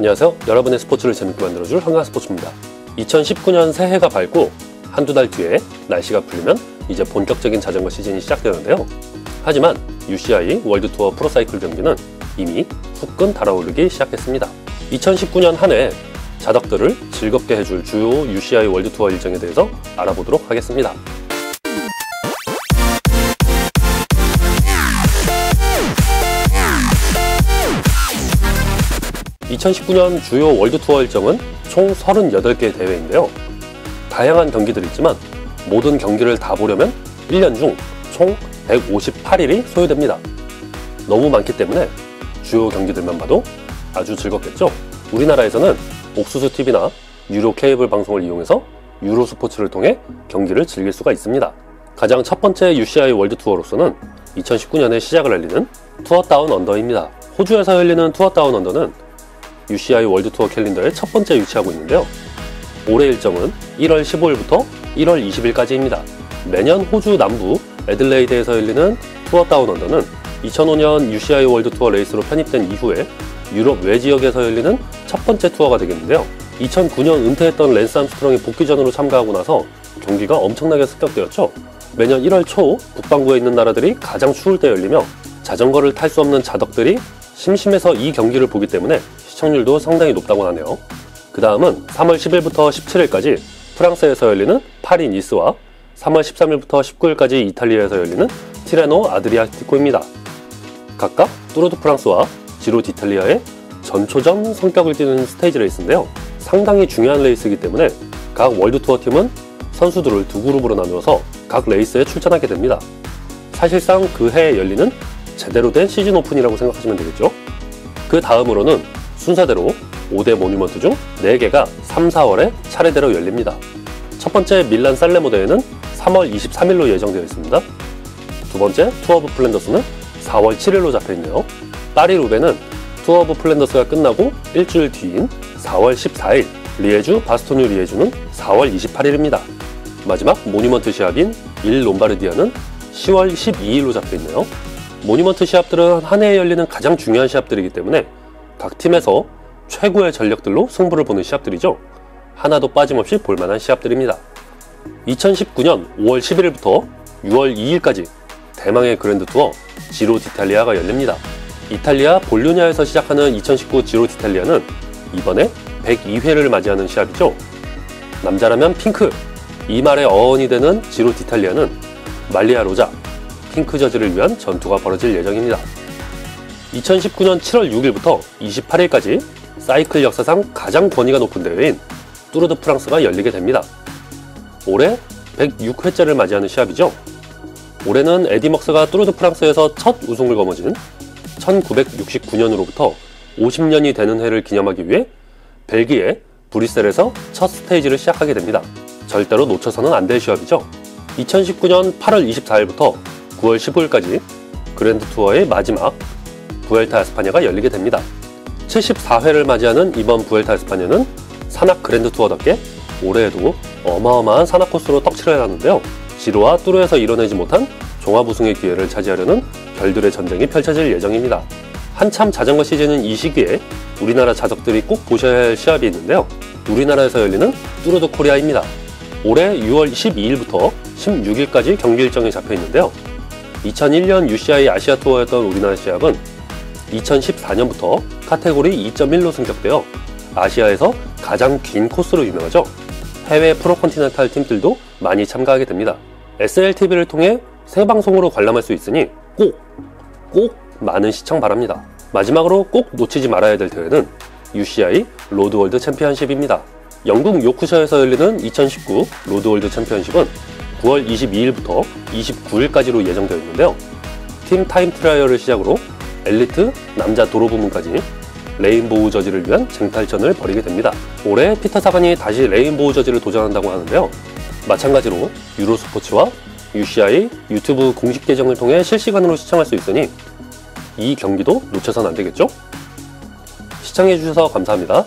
안녕하세요. 여러분의 스포츠를 재밌게 만들어줄 한강 스포츠입니다. 2019년 새해가 밝고 한두 달 뒤에 날씨가 풀리면 이제 본격적인 자전거 시즌이 시작되는데요. 하지만 UCI 월드투어 프로사이클 경기는 이미 후끈 달아오르기 시작했습니다. 2019년 한 해 자덕들을 즐겁게 해줄 주요 UCI 월드투어 일정에 대해서 알아보도록 하겠습니다. 2019년 주요 월드투어 일정은 총 38개 대회인데요. 다양한 경기들이 있지만 모든 경기를 다 보려면 1년 중 총 158일이 소요됩니다. 너무 많기 때문에 주요 경기들만 봐도 아주 즐겁겠죠? 우리나라에서는 옥수수 TV나 유료 케이블 방송을 이용해서 유로 스포츠를 통해 경기를 즐길 수가 있습니다. 가장 첫 번째 UCI 월드 투어로서는 2019년에 시작을 알리는 투어 다운 언더입니다. 호주에서 열리는 투어 다운 언더는 UCI 월드 투어 캘린더의 첫 번째 위치하고 있는데요. 올해 일정은 1월 15일부터 1월 20일까지입니다. 매년 호주 남부 애들레이드에서 열리는 투어 다운 언더는 2005년 UCI 월드 투어 레이스로 편입된 이후에 유럽 외 지역에서 열리는 첫 번째 투어가 되겠는데요. 2009년 은퇴했던 랜스 암스트롱이 복귀전으로 참가하고 나서 경기가 엄청나게 습격되었죠. 매년 1월 초 북반구에 있는 나라들이 가장 추울 때 열리며 자전거를 탈 수 없는 자덕들이 심심해서 이 경기를 보기 때문에 시청률도 상당히 높다고 하네요. 그 다음은 3월 10일부터 17일까지 프랑스에서 열리는 파리 니스와 3월 13일부터 19일까지 이탈리아에서 열리는 티레노 아드리아티코입니다. 각각 뚜르드 프랑스와 지로 디탈리아의 전초전 성격을 띠는 스테이지 레이스인데요. 상당히 중요한 레이스이기 때문에 각 월드 투어 팀은 선수들을 두 그룹으로 나누어서 각 레이스에 출전하게 됩니다. 사실상 그 해에 열리는 제대로 된 시즌 오픈이라고 생각하시면 되겠죠. 그 다음으로는 순서대로 5대 모뉴먼트 중 4개가 3, 4월에 차례대로 열립니다. 첫 번째 밀란 살레모 대회는 3월 23일로 예정되어 있습니다. 두 번째 투어 오브 플랜더스는 4월 7일로 잡혀 있네요. 파리 루베는 투어 오브 플랜더스가 끝나고 일주일 뒤인 4월 14일, 리에주 바스토뉴 리에주는 4월 28일입니다. 마지막 모뉴먼트 시합인 일 롬바르디아는 10월 12일로 잡혀 있네요. 모뉴먼트 시합들은 한 해에 열리는 가장 중요한 시합들이기 때문에 각 팀에서 최고의 전력들로 승부를 보는 시합들이죠. 하나도 빠짐없이 볼만한 시합들입니다. 2019년 5월 11일부터 6월 2일까지 대망의 그랜드 투어 지로 디탈리아가 열립니다. 이탈리아 볼로냐에서 시작하는 2019 지로 디탈리아는 이번에 102회를 맞이하는 시합이죠. 남자라면 핑크, 이 말의 어원이 되는 지로 디탈리아는 말리아 로자, 핑크 저지를 위한 전투가 벌어질 예정입니다. 2019년 7월 6일부터 28일까지 사이클 역사상 가장 권위가 높은 대회인 뚜르드 프랑스가 열리게 됩니다. 올해 106회째를 맞이하는 시합이죠. 올해는 에디 먹스가 뚜르드 프랑스에서 첫 우승을 거머쥐는 1969년으로부터 50년이 되는 해를 기념하기 위해 벨기에 브뤼셀에서 첫 스테이지를 시작하게 됩니다. 절대로 놓쳐서는 안 될 시합이죠. 2019년 8월 24일부터 9월 15일까지 그랜드 투어의 마지막 부엘타 에스파냐가 열리게 됩니다. 74회를 맞이하는 이번 부엘타 에스파냐는 산악 그랜드 투어답게 올해에도 어마어마한 산악 코스로 떡칠을 해놨는데요. 지로와 뚜르에서 이뤄내지 못한 종합 우승의 기회를 차지하려는 별들의 전쟁이 펼쳐질 예정입니다. 한참 자전거 시즌은 이 시기에 우리나라 자석들이 꼭 보셔야 할 시합이 있는데요. 우리나라에서 열리는 뚜르드 코리아입니다. 올해 6월 12일부터 16일까지 경기 일정이 잡혀 있는데요. 2001년 UCI 아시아 투어였던 우리나라 시합은 2014년부터 카테고리 2.1로 승격되어 아시아에서 가장 긴 코스로 유명하죠. 해외 프로컨티넨탈 팀들도 많이 참가하게 됩니다. SLTV를 통해 생방송으로 관람할 수 있으니 꼭, 꼭 많은 시청 바랍니다. 마지막으로 꼭 놓치지 말아야 될 대회는 UCI 로드월드 챔피언십입니다. 영국 요크셔에서 열리는 2019 로드월드 챔피언십은 9월 22일부터 29일까지로 예정되어 있는데요. 팀 타임 트라이얼을 시작으로 엘리트 남자 도로 부문까지 레인보우 저지를 위한 쟁탈전을 벌이게 됩니다. 올해 피터 사간이 다시 레인보우 저지를 도전한다고 하는데요. 마찬가지로 유로스포츠와 UCI 유튜브 공식 계정을 통해 실시간으로 시청할 수 있으니 이 경기도 놓쳐선 안 되겠죠? 시청해주셔서 감사합니다.